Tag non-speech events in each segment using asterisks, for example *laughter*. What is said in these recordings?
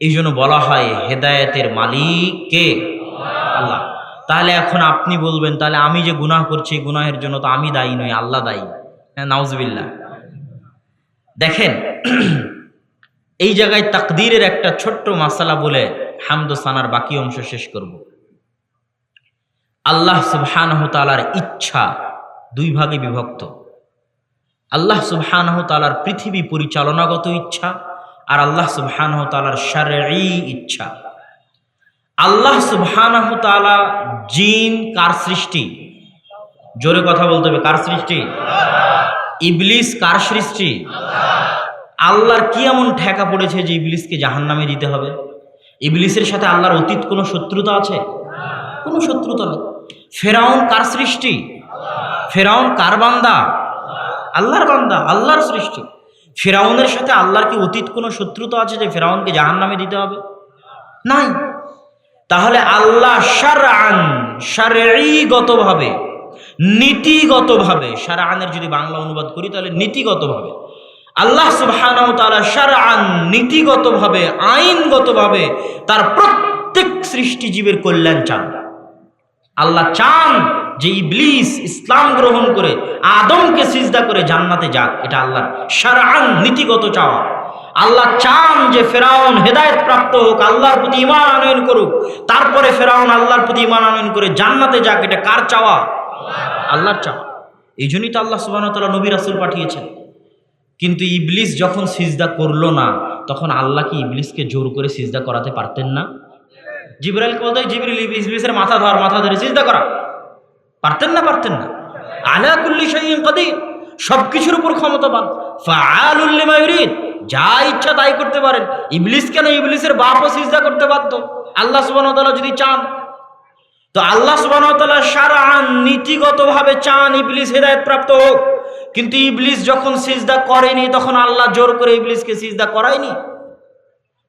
এই জন্য বলা হয় হেদায়েতের মালিক কে? আল্লাহ। তাহলে এখন আপনি বলবেন, তাহলে আমি যে গুনাহ করছি গুনাহের জন্য তো আমি দায়ী নই, আল্লাহ দায়ী। হ্যাঁ নাউজবিল্লা দেখেন, *clears throat* এই জায়গায় তাকদীরের একটা ছোট্ট মাসালা বলে হামদ সানার বাকি অংশ শেষ করব। আল্লাহ সুবহানাহু তাআলার ইচ্ছা দুই ভাগে বিভক্ত। আল্লাহ সুবহানাহু তাআলার পৃথিবী পরিচালনাগত ইচ্ছা আর আল্লাহ সুবহানাহু তাআলার ইচ্ছা। আল্লাহ সুবহানাহু জিন কার সৃষ্টি? জোরে কথা বলতে হবে, কার সৃষ্টি? ইবলিস কার সৃষ্টি? আল্লাহর কি এমন ঠেকা পড়েছে যে ইবলিসকে জাহান্নামে দিতে হবে? ইবলিসের সাথে আল্লাহর অতীত কোনো শত্রুতা আছে? কোনো শত্রুতা নেই। ফেরাউন কার সৃষ্টি? ফেরাউন কার বান্দা? আল্লাহর বান্দা, আল্লাহর সৃষ্টি। ফেরাউনের সাথে আল্লাহর কি অতীত কোনো শত্রুতা আছে যে ফেরাউনকে জাহান নামে দিতে হবে? নাই। তাহলে আল্লাহ সারান সারেগতভাবে নীতিগতভাবে সারানের যদি বাংলা অনুবাদ করি তাহলে নীতিগতভাবে আল্লাহ সুবহানাহু তাআলা সারান নীতিগতভাবে আইনগতভাবে তার প্রত্যেক সৃষ্টিজীবের কল্যাণ চান। আল্লাহ চান যে ইবলিস ইসলাম গ্রহণ করে আদমকে সিজদা করে জান্নাতে যাক, এটা আল্লাহর সারান নীতিগত চাওয়া। আল্লাহ চান যে ফেরাউন হেদায়েত প্রাপ্ত হোক, আল্লাহর প্রতি ইমান আনয়ন করুক, তারপরে ফেরাউন আল্লাহর প্রতি ইমান আনয়ন করে জান্নাতে যাক, এটা কার চাওয়া? আল্লাহর চাওয়া। এই জন্যই তো আল্লাহ সুবাহ তালা নবী রাসুল পাঠিয়েছেন। কিন্তু ইবলিস যখন সিজদা করল না, তখন আল্লাহ কি ইবলিসকে জোর করে সিজদা করাতে পারতেন না? জিবরাইলকে বলতে জিবরিল ইবলিসের মাথা ধর, মাথা ধরে সিজদা করা। পারতেন না পারতেন না। আলা কুল্লি শাইইন কাদির, সবকিছুর উপর ক্ষমতাবান। ফাআলুল লিমা ইউরিদ, যা ইচ্ছা তাই করতে পারেন। ইবলিস কেন ইবলিসের বাপও সিজদা করতে বাধ্য? আল্লাহ সুবহানাহু ওয়া তাআলা যদি চান, তো আল্লাহ সুবহানাহু ওয়া তাআলা সারান নীতিগতভাবে চান ইবলিস হেদায়েত প্রাপ্ত হোক। কিন্তু ইবলিস যখন সিজদা করেনি, তখন আল্লাহ জোর করে ইবলিসকে সিজদা করায়নি।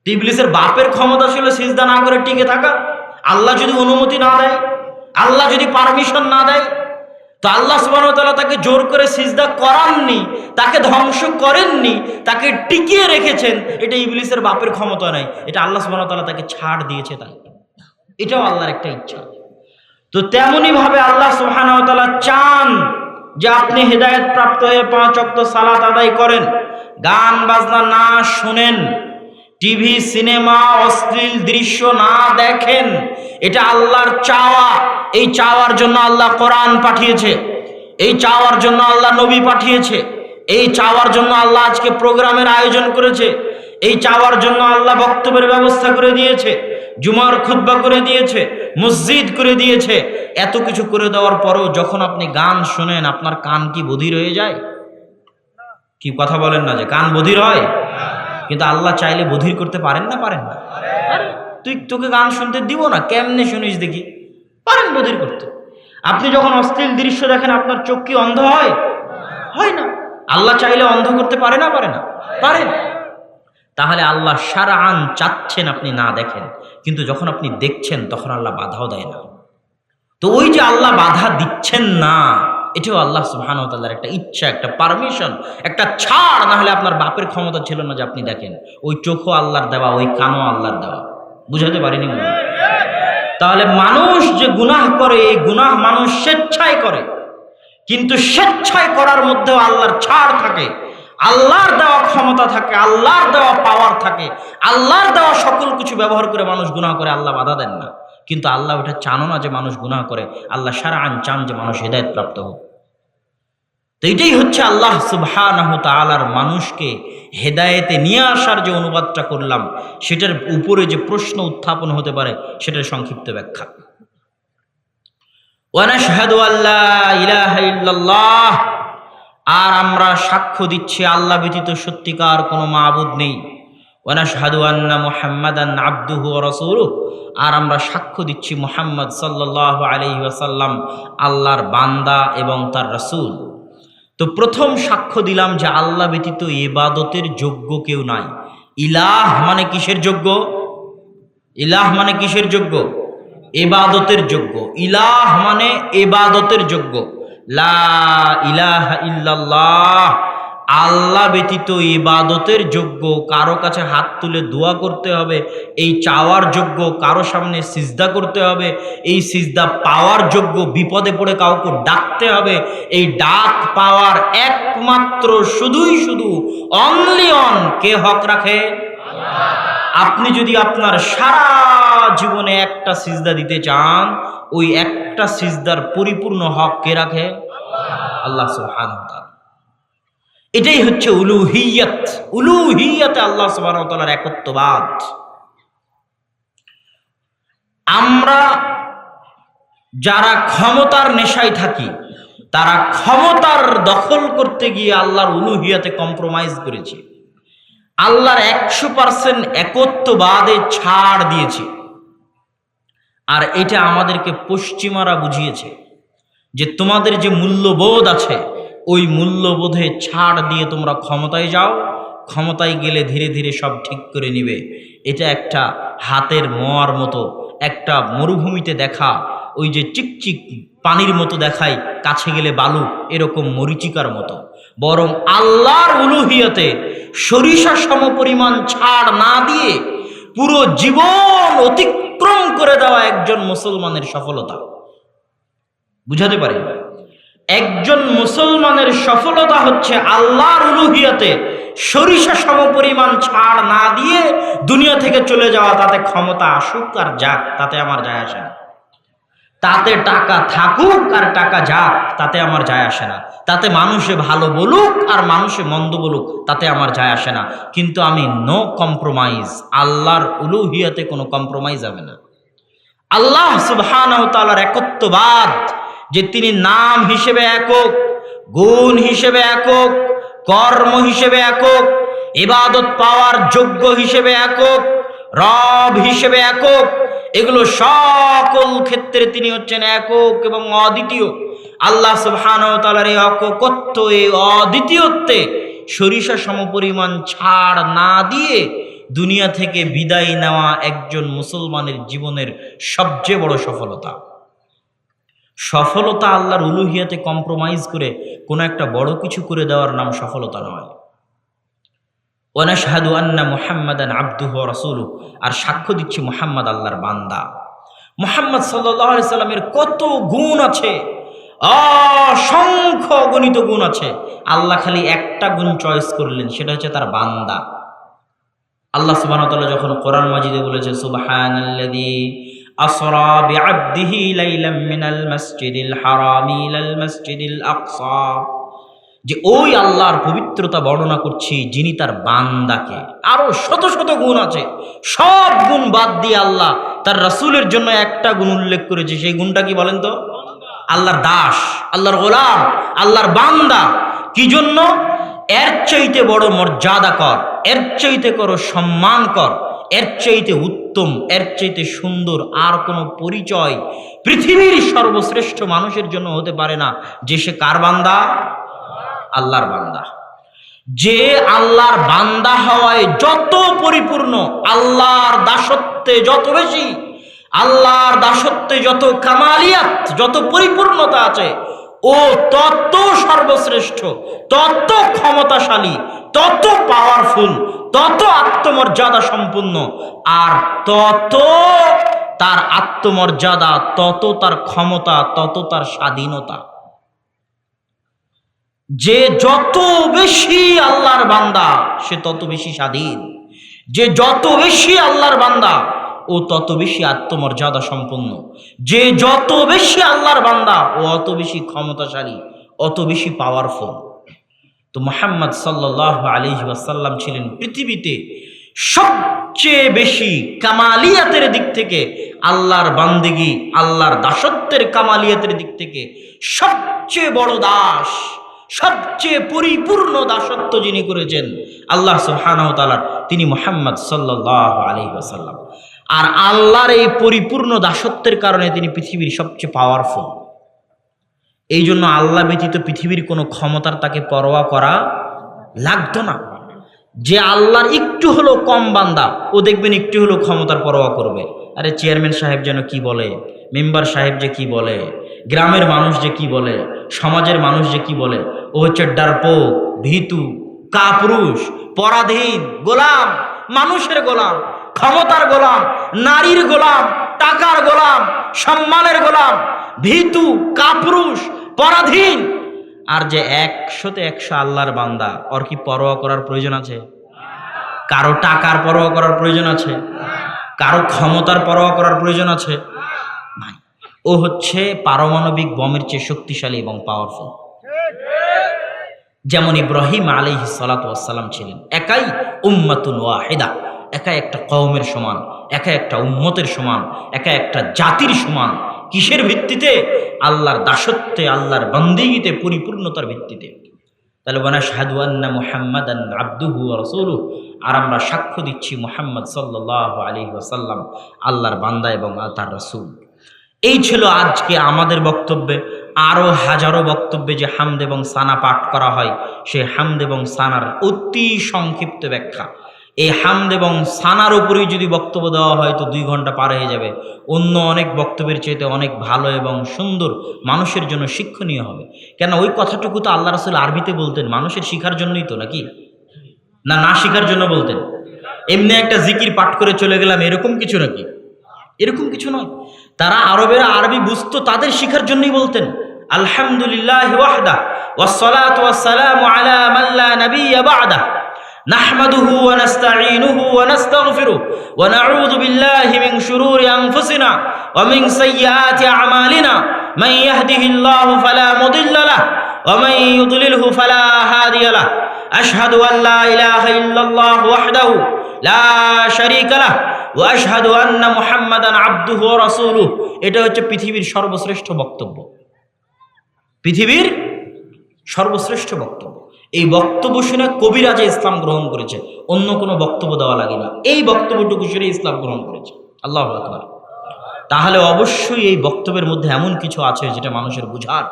ইবলিসের বাপের ক্ষমতা ছিল সিজদা না করে টিকে থাকা। আল্লাহ যদি অনুমতি না দেয়, আল্লাহ যদি পারমিশন না দেয়, তো আল্লাহ তাআলা তাকে জোর করে সিজদা করাননি, তাকে ধ্বংস করেননি, তাকে টিকিয়ে রেখেছেন, এটা ইবলিসের বাপের ক্ষমতা নাই। এটা আল্লাহ তাআলা তাকে ছাড় দিয়েছে তাই এটাও আল্লাহর একটা ইচ্ছা। তো তেমনি ভাবে আল্লাহ তাআলা চান যে আপনি হেদায়েত প্রাপ্ত হয়ে পাঁচ ওয়াক্ত সালাত আদায় করেন, গান বাজনা না শুনেন। টিভি, সিনেমা, অশ্লীল দৃশ্য না দেখেন, এটা আল্লাহর চাওয়া। এই চাওয়ার জন্য আল্লাহ কোরআন পাঠিয়েছে, এই চাওয়ার জন্য আল্লাহ নবী পাঠিয়েছে, এই চাওয়ার জন্য আল্লাহ আজকে প্রোগ্রামের আয়োজন করেছে, এই চাওয়ার জন্য আল্লাহ বক্তব্যের ব্যবস্থা করে দিয়েছে, জুমার খুতবা করে দিয়েছে, মসজিদ করে দিয়েছে। এত কিছু করে দেওয়ার পরেও যখন আপনি গান শোনেন, আপনার কান কি বধির হয়ে যায়? কি কথা বলেন না যে, কান বধির হয়? কিন্তু আল্লাহ চাইলে বধির করতে পারেন না পারেন না। তুই তোকে গান শুনতে দিব না? কেমনে শুনিস দেখি? পারেন বধির করতে। আপনি যখন অশ্লীল দৃশ্য দেখেন আপনার চোখ কি অন্ধ হয়? হয় না। আল্লাহ চাইলে অন্ধ করতে পারে না পারে না? পারেন। তাহলে আল্লাহ সারা আন চাচ্ছেন আপনি না দেখেন কিন্তু যখন আপনি দেখছেন তখন আল্লাহ বাধাও দেয় না। তো ওই যে আল্লাহ বাধা দিচ্ছেন না এটাও আল্লাহ সুবহানাহু ওয়া তাআলার একটা ইচ্ছা, একটা পারমিশন একটা ছাড় না হলে আপনার বাপের ক্ষমতা ছিল না যে আপনি দেখেন। ওই চোখও আল্লাহর দেওয়া, ওই কানও আল্লাহর দেওয়া। বুঝাতে পারিনি তাহলে মানুষ যে গুনাহ করে, এই গুনাহ মানুষ স্বেচ্ছায় করে। কিন্তু স্বেচ্ছায় করার মধ্যেও আল্লাহর ছাড় থাকে। আল্লাহর দেওয়া ক্ষমতা থাকে, আল্লাহর দেওয়া পাওয়ার থাকে। আল্লাহর দেওয়া সকল কিছু ব্যবহার করে মানুষ গুনাহ করে, আল্লাহ বাধা দেন না। কিন্তু আল্লাহ ওটা চানো না যে মানুষ গুনাহ করে। আল্লাহ সারা আন চান যে মানুষ হেদায়ত প্রাপ্ত হোক। তো এটাই হচ্ছে আল্লাহ সুবহানাহু তাআলার মানুষকে হেদায়েতে নিয়ে আসার যে অনুবাদটা করলাম, সেটার উপরে যে প্রশ্ন উত্থাপন হতে পারে, সেটার সংক্ষিপ্ত ব্যাখ্যা। আর আমরা সাক্ষ্য দিচ্ছি আল্লাহ ব্যতীত সত্যিকার কোনো মাবুদ নেই। আন্না মুহাম্মাদান আবদুহু ওয়া রাসূলুহু। আর আমরা সাক্ষ্য দিচ্ছি মুহাম্মদ সাল্লাল্লাহু আলাইহি ওয়াসাল্লাম, আল্লাহর বান্দা এবং তার রাসূল। তো প্রথম সাক্ষ্য দিলাম যে আল্লাহ ব্যতীত ইবাদতের যোগ্য কেউ নাই। ইলাহ মানে কিসের যোগ্য? ইলাহ মানে কিসের যোগ্য? এবাদতের যোগ্য। ইলাহ মানে এবাদতের যোগ্য। লা ইলাহা ইল্লাল্লাহ। আল্লাহ ব্যতীত ইবাদতের যোগ্য, কারও কাছে হাত তুলে দোয়া করতে হবে, এই চাওয়ার যোগ্য, কারও সামনে সিজদা করতে হবে, এই সিজদা পাওয়ার যোগ্য, বিপদে পড়ে কাউকে ডাকতে হবে, এই ডাক পাওয়ার একমাত্র শুধুই শুধু অনলি অন কে হক রাখে? আপনি যদি আপনার সারা জীবনে একটা সিজদা দিতে চান, ওই একটা সিজদার পরিপূর্ণ হক কে রাখে? আল্লাহ। সুবহানাহু ওয়া এটাই হচ্ছে উলুহিয়াত। উলুহিয়াতে আল্লাহ তাআলার একত্ববাদ। আমরা যারা ক্ষমতার নেশায় থাকি, তারা ক্ষমতার দখল করতে গিয়ে আল্লাহর উলুহিয়াতে কম্প্রোমাইজ করেছি। আল্লাহর একশো পার্সেন্ট একত্ববাদে ছাড় দিয়েছে। আর এটা আমাদেরকে পশ্চিমারা বুঝিয়েছে যে তোমাদের যে মূল্যবোধ আছে ওই মূল্যবোধে ছাড় দিয়ে তোমরা ক্ষমতায় যাও। ক্ষমতায় গেলে ধীরে ধীরে সব ঠিক করে নিবে। এটা একটা হাতের মোয়ার মতো, একটা মরুভূমিতে দেখা, ওই যে চিকচিক পানির মতো দেখায়, কাছে গেলে বালু, এরকম মরিচিকার মতো। বরং আল্লাহর উলুহিয়তে সরিষা সম পরিমাণ ছাড় না দিয়ে পুরো জীবন অতিক্রম করে দেওয়া একজন মুসলমানের সফলতা। বুঝাতে পারি? একজন মুসলমানের সফলতা হচ্ছে আল্লাহর উলুহিয়াতে সরিষা সমপরিমাণ ছাড় না দিয়ে দুনিয়া থেকে চলে যাওয়া, তাতে ক্ষমতা আসুক আর যাক, তাতে আমার যায় আসে না। তাতে টাকা থাকুক আর টাকা যাক, তাতে আমার যায় আসে না। তাতে মানুষে ভালো বলুক আর মানুষে মন্দ বলুক, তাতে আমার যায় আসে না। কিন্তু আমি নো কম্প্রোমাইজ আল্লাহর উলুহিয়াতে কোনো কম্প্রোমাইজ হবে না। আল্লাহ সুবহানাহু তাআলার একত্ববাদ যে তিনি নাম হিসেবে একক, গুণ হিসেবে একক, কর্ম হিসেবে একক, ইবাদত পাওয়ার যোগ্য হিসেবে একক, রব হিসেবে একক, এগুলো সকল ক্ষেত্রে তিনি হচ্ছেন একক এবং অদ্বিতীয়। আল্লাহ সুবহানাহু তাআলার এই এককত্ব এই অদ্বিতীয়ত্বে সরিষা সমপরিমাণ ছাড় না দিয়ে দুনিয়া থেকে বিদায় নেওয়া একজন মুসলমানের জীবনের সবচেয়ে বড় সফলতা। সফলতা আল্লাহর উলুহিয়াতে কম্প্রোমাইজ করে কোনো একটা বড় কিছু করে দেওয়ার নাম সফলতা নয়। ওনাশাহাদু আন্না মুহাম্মাদান আব্দুহ রসুলু আর সাক্ষ্য দিচ্ছি মুহাম্মদ আল্লাহর বান্দা। মুহাম্মদ সাল্লাহ সাল্লামের কত গুণ আছে, অসংখ্য গণিত গুণ আছে। আল্লাহ খালি একটা গুণ চয়েস করলেন, সেটা হচ্ছে তার বান্দা। আল্লাহ ওয়া যখন কোরআন মাজিদে বলেছে, সুবহানাল্লাযী আসরা বিআবদিহি লাইলাম মিনাল মাসজিদিল হারামি ইলাল মাসজিদিল আকসা। যে ওই আল্লাহর পবিত্রতা বর্ণনা করছি, যিনি তার বান্দাকে। আরও শত শত গুণ আছে। সব গুণ বাদ দিয়ে আল্লাহ তার রাসূলের জন্য একটা গুণ উল্লেখ করেছে। সেই গুণটা কি বলেন তো? আল্লাহর দাস, আল্লাহর গোলাম, আল্লাহর বান্দা। কি জন্য? এর চাইতে বড় মর্যাদা কর, এর চাইতে করো সম্মান কর। এর চাইতে উত্তম, এর চাইতে সুন্দর আর কোনো পরিচয় পৃথিবীর সর্বশ্রেষ্ঠ মানুষের জন্য হতে পারে না। যে সে কার বান্দা? আল্লাহর বান্দা। যে আল্লাহর বান্দা হওয়ায় যত পরিপূর্ণ, আল্লাহর দাসত্বে যত বেশি, আল্লাহর দাসত্বে যত কামালিয়াত, যত পরিপূর্ণতা আছে ও তত সর্বশ্রেষ্ঠ তত ক্ষমতাশালী তত পাওয়ারফুল তত আত্মমর্যাদা সম্পূর্ণ। আর তত তার আত্মমর্যাদা তত তার ক্ষমতা তত তার স্বাধীনতা। যে যত বেশি আল্লাহর বান্দা, সে তত বেশি স্বাধীন। যে যত বেশি আল্লাহর বান্দা ও তত বেশি আত্মমর্যাদা সম্পন্ন। যে যত বেশি আল্লাহর বান্দা, ও অত বেশি ক্ষমতাশালী, অত বেশি পাওয়ারফুল তো মোহাম্মদ সাল্লাহ আলী ছিলেন পৃথিবীতে সবচেয়ে বেশি কামালিয়াতের দিক থেকে আল্লাহর বান্দিগি, আল্লাহর দাসত্বের কামালিয়াতের দিক থেকে সবচেয়ে বড় দাস, সবচেয়ে পরিপূর্ণ দাসত্ব যিনি করেছেন, আল্লাহ সুবহানাহু তিনি মোহাম্মদ সাল্লাহ আলী আর আল্লাহর এই পরিপূর্ণ দাসত্বের কারণে তিনি পৃথিবীর সবচেয়ে পাওয়ারফুল এই জন্য আল্লাহ ব্যতীত পৃথিবীর কোনো ক্ষমতার তাকে পরোয়া করা লাগতো না। যে আল্লাহর একটু হলো কম বান্দা, ও দেখবেন একটু হলো ক্ষমতার পরোয়া করবে। আরে চেয়ারম্যান সাহেব যেন কি বলে? মেম্বার সাহেব যে কি বলে? গ্রামের মানুষ যে কি বলে? সমাজের মানুষ যে কি বলে? ও হচ্ছে ডারপো, ভীতু, কাপুরুষ, পরাধীন, গোলাম, মানুষের গোলাম। ক্ষমতার গোলাম, নারীর গোলাম, টাকার গোলাম, সম্মানের গোলাম, ভীতু, কাপুরুষ, পরাধীন। আর যে একশোতে একশো আল্লাহর বান্দা, ওর কি পরোয়া করার প্রয়োজন আছে? কারও টাকার পরোয়া করার প্রয়োজন আছে? কারও ক্ষমতার পরোয়া করার প্রয়োজন আছে? ও হচ্ছে পারমাণবিক বমের চেয়ে শক্তিশালী এবং পাওয়ারফুল যেমন ইব্রাহিম আলাইহি সালাতাম ছিলেন, একাই উম্মাতুন ওয়াহেদা। একা একটা কওমের সমান, একা একটা উম্মতের সমান, একা একটা জাতির সমান। কিসের ভিত্তিতে? আল্লাহর দাসত্বে, আল্লাহর বন্দিগিতে, পরিপূর্ণতার ভিত্তিতে। তাহলে বনা শাহাদুয়ান্না মুহাম্মদ আব্দুহু রসুলু আর আমরা সাক্ষ্য দিচ্ছি মুহাম্মদ সাল্লাহ আলী ওসাল্লাম আল্লাহর বান্দা এবং তার রসুল। এই ছিল আজকে আমাদের বক্তব্যে। আরও হাজারো বক্তব্যে যে হামদ এবং সানা পাঠ করা হয় সেই হামদ এবং সানার অতি সংক্ষিপ্ত ব্যাখ্যা। এই হামদ এবং সানার উপরেই যদি বক্তব্য দেওয়া হয়, তো দুই ঘণ্টা পার হয়ে যাবে। অন্য অনেক বক্তব্যের চাইতে অনেক ভালো এবং সুন্দর মানুষের জন্য শিক্ষণীয় হবে। কেন, ওই কথাটুকু তো আল্লাহ রসুল আরবিতে বলতেন, মানুষের শিখার জন্যই তো নাকি? না না শিখার জন্য বলতেন। এমনি একটা জিকির পাঠ করে চলে গেলাম, এরকম কিছু নাকি? এরকম কিছু নয়। তারা আরবেরা আরবি বুঝতো, তাদের শিখার জন্যই বলতেন, আলহামদুলিল্লাহ ওয়াহদা ওয়াসসালাত আলা মান লা ওয়া নাউযু বিল্লাহি মিন শুরুরি আনফুসিনা ওয়া মিন সাইয়্যাতি আ'মালিনা। মান ইয়াহদিহিল্লাহু ফালা মুদিল্লা লাহু ওয়া মান ইউদ্লিলহু ফালা হাদিয়া লাহু। আশহাদু আন লা ইলাহা ইল্লাল্লাহু ওয়াহদাহু লা শারীকা লাহু ওয়া আশহাদু আন্না মুহাম্মাদান আবদুহু ওয়া রাসূলুহু। এটা হচ্ছে পৃথিবীর সর্বশ্রেষ্ঠ বক্তব্য। পৃথিবীর সর্বশ্রেষ্ঠ বক্তব্য। এই বক্তব্য শুনে কবিরাজে ইসলাম গ্রহণ করেছে। অন্য কোনো বক্তব্য দেওয়া লাগে না। এই বক্তব্যটুকু শুনে ইসলাম গ্রহণ করেছে। আল্লাহ আকবার। তাহলে অবশ্যই এই বক্তব্যের মধ্যে এমন কিছু আছে যেটা মানুষের বুঝার,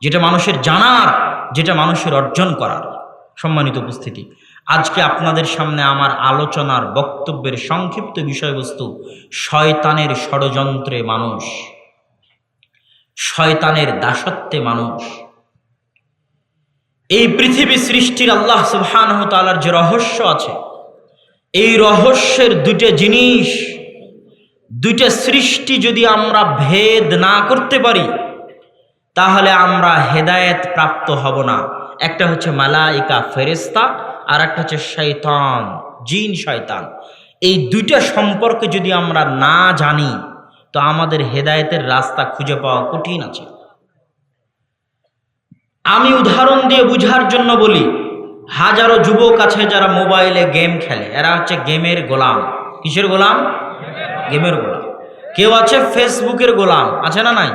যেটা মানুষের জানার, যেটা মানুষের অর্জন করার। সম্মানিত উপস্থিতি, আজকে আপনাদের সামনে আমার আলোচনার বক্তব্যের সংক্ষিপ্ত বিষয়বস্তু, শয়তানের ষড়যন্ত্রে মানুষ। শয়তানের দাসত্বে মানুষ। এই পৃথিবী সৃষ্টির আল্লাহ সুবহানাহু তাআলার যে রহস্য আছে, এই রহস্যের দুইটা জিনিস, দুইটা সৃষ্টি যদি আমরা ভেদ না করতে পারি, তাহলে আমরা হেদায়েত প্রাপ্ত হব না। একটা হচ্ছে মালাইকা ফেরেস্তা আর একটা হচ্ছে শৈতান জিন, শয়তান। এই দুইটা সম্পর্কে যদি আমরা না জানি, তো আমাদের হেদায়েতের রাস্তা খুঁজে পাওয়া কঠিন আছে। আমি উদাহরণ দিয়ে বুঝার জন্য বলি, হাজারো যুবক আছে যারা মোবাইলে গেম খেলে। এরা হচ্ছে গেমের গোলাম। কিসের গোলাম? গেমের গোলাম। কেউ আছে ফেসবুকের গোলাম। আছে না নাই?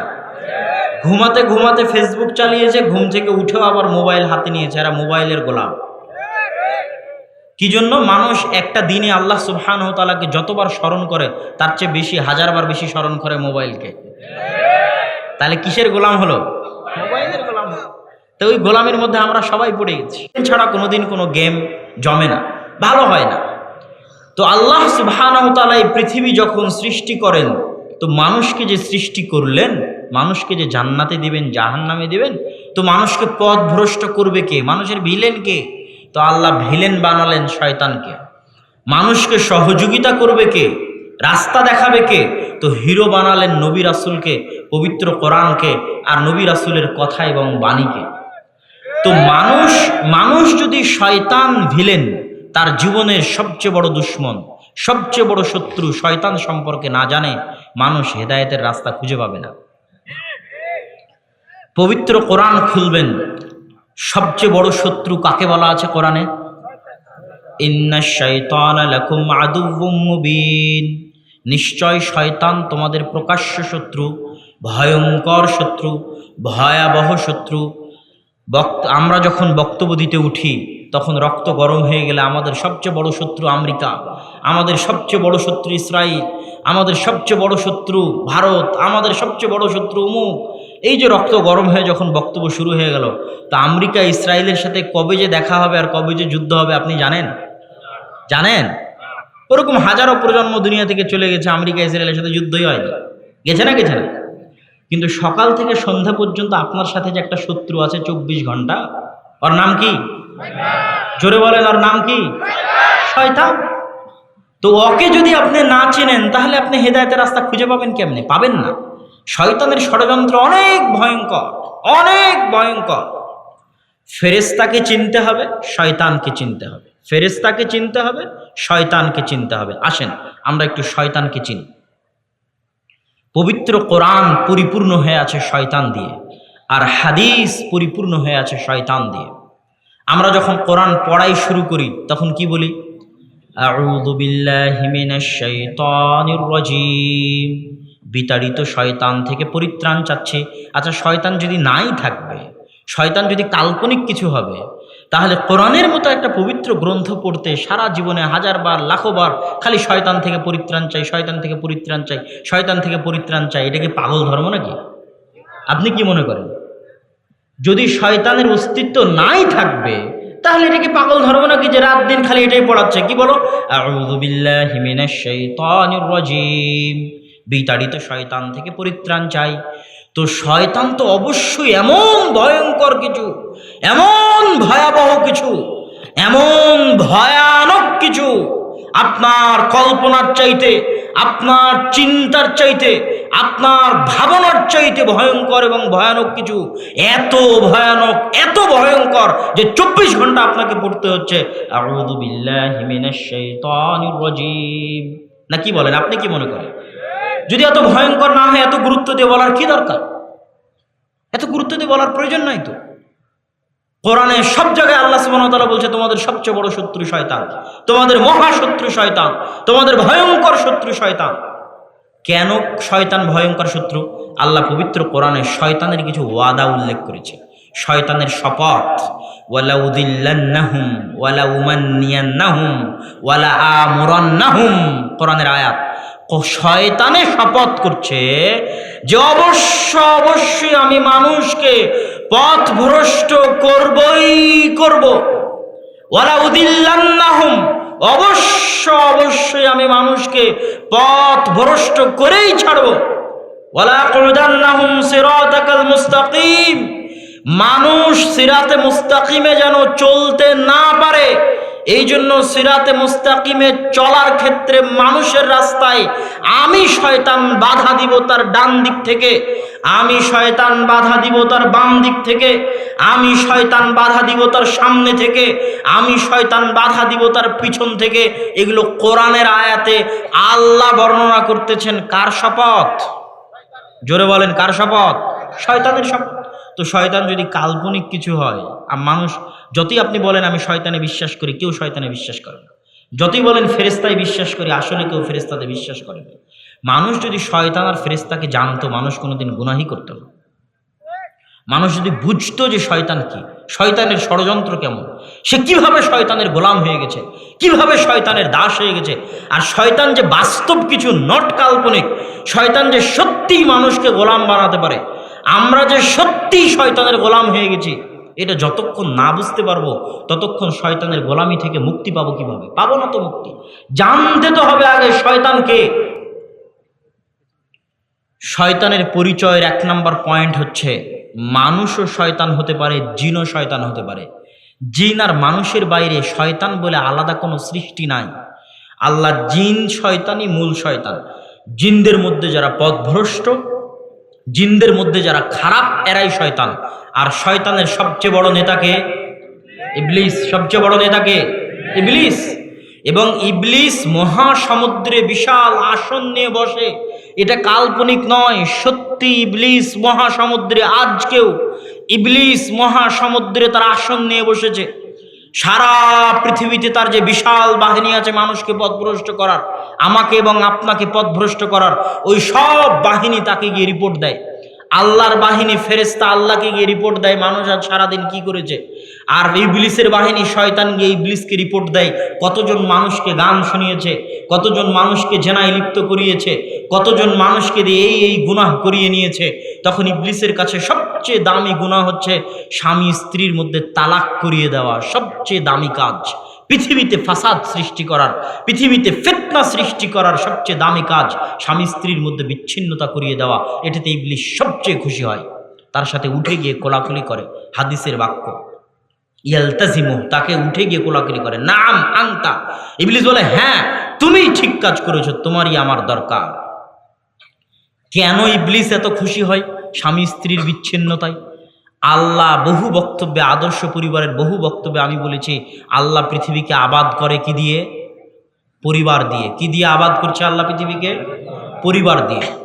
ঘুমাতে ঘুমাতে ফেসবুক চালিয়েছে, ঘুম থেকে উঠেও আবার মোবাইল হাতে নিয়েছে। এরা মোবাইলের গোলাম। কি জন্য? মানুষ একটা দিনে আল্লাহ সুবহান তালাকে যতবার স্মরণ করে, তার চেয়ে বেশি, হাজারবার বেশি স্মরণ করে মোবাইলকে। তাহলে কিসের গোলাম হলো? মোবাইলের গোলাম হলো। তো ওই গোলামের মধ্যে আমরা সবাই পড়ে গেছি। ছাড়া কোনোদিন কোনো গেম জমে না, ভালো হয় না। তো আল্লাহ সুবহান এই পৃথিবী যখন সৃষ্টি করেন, তো মানুষকে যে সৃষ্টি করলেন, মানুষকে যে জান্নাতে দিবেন জাহান নামে দিবেন, তো মানুষকে পথ ভ্রষ্ট করবে কে? মানুষের ভিলেন কে? তো আল্লাহ ভিলেন বানালেন শয়তানকে। মানুষকে সহযোগিতা করবে কে? রাস্তা দেখাবে কে? তো হিরো বানালেন নবী রাসুলকে, পবিত্র কোরআনকে, আর নবী রাসুলের কথা এবং বাণীকে। তো মানুষ মানুষ যদি শয়তান ভিলেন, তার জীবনের সবচেয়ে বড় দুশ্মন, সবচেয়ে বড় শত্রু শয়তান সম্পর্কে না জানে, মানুষ হেদায়েতের রাস্তা খুঁজে পাবে না। পবিত্র কোরআন খুলবেন, সবচেয়ে বড় শত্রু কাকে বলা আছে কোরআনে? নিশ্চয় শয়তান তোমাদের প্রকাশ্য শত্রু, ভয়ঙ্কর শত্রু, ভয়াবহ শত্রু বক্ত, আমরা যখন বক্তব্য দিতে উঠি, তখন রক্ত গরম হয়ে গেলে আমাদের সবচেয়ে বড় শত্রু আমেরিকা, আমাদের সবচেয়ে বড় শত্রু ইসরায়েল আমাদের সবচেয়ে বড় শত্রু ভারত, আমাদের সবচেয়ে বড় শত্রু উমুক। এই যে রক্ত গরম হয়ে যখন বক্তব্য শুরু হয়ে গেল, তা আমেরিকা ইসরায়েলের সাথে কবে যে দেখা হবে আর কবে যে যুদ্ধ হবে আপনি জানেন? জানেন? ওরকম হাজারো প্রজন্ম দুনিয়া থেকে চলে গেছে, আমেরিকা ইসরায়েলের সাথে যুদ্ধই হয়নি। গেছে না গেছে না? কিন্তু সকাল থেকে সন্ধ্যা পর্যন্ত আপনার সাথে যে একটা শত্রু আছে চব্বিশ ঘণ্টা, ওর নাম কি? জোরে বলেন, ওর নাম কি? শয়তান। তো ওকে যদি আপনি না চেনেন, তাহলে আপনি হেদায়তের রাস্তা খুঁজে পাবেন কেমনে? পাবেন না। শয়তানের ষড়যন্ত্র অনেক ভয়ঙ্কর অনেক ভয়ঙ্কর। ফেরেস্তাকে চিনতে হবে, শয়তানকে চিনতে হবে। ফেরেস্তাকে চিনতে হবে, শয়তানকে চিনতে হবে। আসেন, আমরা একটু শয়তানকে চিনি। পবিত্র কোরআন পরিপূর্ণ হয়ে আছে শয়তান দিয়ে আর হাদিস পরিপূর্ণ হয়ে আছে শয়তান দিয়ে। আমরা যখন কোরআন পড়াই শুরু করি, তখন কি বলি? বিতাড়িত শয়তান থেকে পরিত্রাণ চাচ্ছে। আচ্ছা শয়তান যদি নাই থাকবে, শয়তান যদি কাল্পনিক কিছু হবে তাহলে কোরআনের মতো একটা পবিত্র গ্রন্থ পড়তে সারা জীবনে হাজারবার, লাখোবার খালি শয়তান থেকে পরিত্রাণ চাই, শয়তান থেকে পরিত্রাণ চাই, শয়তান থেকে পরিত্রাণ চাই, এটা কি পাগল ধর্ম নাকি? আপনি কি মনে করেন? যদি শয়তানের অস্তিত্ব নাই থাকবে, তাহলে এটা কি পাগল ধর্ম নাকি যে রাত দিন খালি এটাই পড়াচ্ছে? কি বলো? বিতাড়িত শয়তান থেকে পরিত্রাণ চাই। তো শয়তান তো অবশ্যই এমন ভয়ঙ্কর কিছু, এমন ভয়াবহ কিছু, এমন ভয়ানক কিছু আপনার কল্পনার চাইতে, আপনার চিন্তার চাইতে, আপনার ভাবনার চাইতে ভয়ঙ্কর এবং ভয়ানক কিছু, এত ভয়ানক, এত ভয়ঙ্কর যে চব্বিশ ঘণ্টা আপনাকে পড়তে হচ্ছে। রাজিম। বলেন, আপনি কি মনে করেন? যদি এত ভয়ঙ্কর না হয়, এত গুরুত্ব দিয়ে বলার কি দরকার? এত গুরুত্ব দিয়ে বলার প্রয়োজন নাই তো। কোরআনে সব জায়গায় আল্লাহ সুবহানাহু বলছে, তোমাদের সবচেয়ে বড় শত্রু শয়তান, তোমাদের মহা শত্রু শয়তান, তোমাদের ভয়ঙ্কর শত্রু শয়তান। কেন শয়তান ভয়ঙ্কর শত্রু? আল্লাহ পবিত্র কোরআনে শয়তানের কিছু ওয়াদা উল্লেখ করেছে। শয়তানের শপথ ওয়ালা উদিল্লান্নাহুম ওয়ালা উমান্নিয়ান্নাহুম, ওয়ালা আমুরান্নাহুম কোরআনের আয়াত। শয়তানে শপথ করছে যে অবশ্য অবশ্যই আমি মানুষকে পথ ভ্রষ্ট করবই করব। ওয়ালা উদিল্লান্নাহুম, অবশ্য অবশ্যই আমি মানুষকে পথ ভ্রষ্ট করেই ছাড়ব। ওয়ালা কুদান্নাহুম সিরাতাকাল মুস্তাকিম, মানুষ সিরাতে মুস্তাকিমে যেন চলতে না পারে এই জন্য সিরাতে মুস্তাকিমে চলার ক্ষেত্রে মানুষের রাস্তায় আমি শয়তান বাধা দিব তার ডান দিক থেকে, আমি শয়তান বাধা দিব তার বাম দিক থেকে, আমি শয়তান বাধা দিব তার সামনে থেকে, আমি শয়তান বাধা দিব তার পিছন থেকে। এগুলো কোরআনের আয়াতে আল্লাহ বর্ণনা করতেছেন, কার শপথ? জোরে বলেন, কার শপথ? শয়তানের শপথ। তো শয়তান যদি কাল্পনিক কিছু হয়, আর মানুষ, যতই আপনি বলেন, আমি শয়তানে বিশ্বাস করি, কেউ শয়তানে বিশ্বাস করে না। যতই বলেন ফেরেস্তায় বিশ্বাস করি, আসলে কেউ ফেরেস্তাতে বিশ্বাস করে না। মানুষ যদি শয়তান আর ফেরেস্তাকে জানতো, মানুষ কোনোদিন গুনাহি করতো না। মানুষ যদি বুঝতো যে শয়তান কি, শয়তানের ষড়যন্ত্র কেমন, সে কীভাবে শয়তানের গোলাম হয়ে গেছে, কীভাবে শয়তানের দাস হয়ে গেছে, আর শয়তান যে বাস্তব কিছু নট কাল্পনিক, শয়তান যে সত্যিই মানুষকে গোলাম বানাতে পারে আমরা যে সত্যিই শয়তানের গোলাম হয়ে গেছি, এটা যতক্ষণ না বুঝতে পারব, ততক্ষণ শয়তানের গোলামি থেকে মুক্তি পাবো কীভাবে? পাবো না তো মুক্তি। জানতে তো হবে আগে শয়তানকে। শয়তানের পরিচয়ের এক নম্বর পয়েন্ট হচ্ছে, মানুষও শয়তান হতে পারে, জিনও শয়তান হতে পারে। জিন আর মানুষের বাইরে শয়তান বলে আলাদা কোনো সৃষ্টি নাই। আল্লাহ জিন শয়তানই মূল শয়তান। জিনদের মধ্যে যারা পথভ্রষ্ট জিনদের মধ্যে যারা খারাপ, এরাই শয়তান। আর শয়তানের সবচেয়ে বড় নেতাকে ইবলিস। সবচেয়ে বড় নেতাকে ইবলিস। এবং ইবলিস মহাসমুদ্রে বিশাল আসন নিয়ে বসে। এটা কাল্পনিক নয়, সত্যি ইবলিস মহাসমুদ্রে আজকেও ইবলিস মহাসমুদ্রে তার আসন নিয়ে বসেছে। সারা পৃথিবীতে তার যে বিশাল বাহিনী আছে মানুষকে পথভ্রষ্ট করার, আমাকে এবং আপনাকে পথভ্রষ্ট করার, ওই সব বাহিনী তাকে গিয়ে রিপোর্ট দেয়। আল্লাহর বাহিনী ফেরেস্তা আল্লাহকে গিয়ে রিপোর্ট দেয়, মানুষ আজ সারাদিন কি করেছে? আর ইবলিসের বাহিনী শয়তান গিয়ে ইবলিসকে রিপোর্ট দেয়, কতজন মানুষকে গান শুনিয়েছে, কতজন মানুষকে জেনায় লিপ্ত করিয়েছে, কতজন মানুষকে দিয়ে এই এই গুনাহ করিয়ে নিয়েছে। তখন ইবলিসের কাছে সবচেয়ে দামি গুনাহ হচ্ছে স্বামী স্ত্রীর মধ্যে তালাক করিয়ে দেওয়া, সবচেয়ে দামি কাজ। পৃথিবীতে ফাসাদ সৃষ্টি করার, পৃথিবীতে ফেতনা সৃষ্টি করার সবচেয়ে দামি কাজ স্বামী স্ত্রীর মধ্যে বিচ্ছিন্নতা করিয়ে দেওয়া, এটাতে ইবলিশ সবচেয়ে খুশি হয়। তার সাথে উঠে গিয়ে কোলাকুলি করে, হাদিসের বাক্য। ইয়ালতাজিমু, তাকে উঠে গিয়ে কোলাকুলি করে, নাম আংতা ইবলিস বলে হ্যাঁ তুমি ঠিক কাজ করেছ, তোমারই আমার দরকার। কেন ইবলিস এত খুশি হয় স্বামী স্ত্রীর বিচ্ছিন্নতায়? আল্লাহ বহু বক্তব্যে, আদর্শ পরিবারের বহু বক্তব্যে আমি বলেছি, আল্লাহ পৃথিবীকে আবাদ করে কি দিয়ে? পরিবার দিয়ে। কি দিয়ে আবাদ করছে আল্লাহ পৃথিবীকে? পরিবার দিয়ে।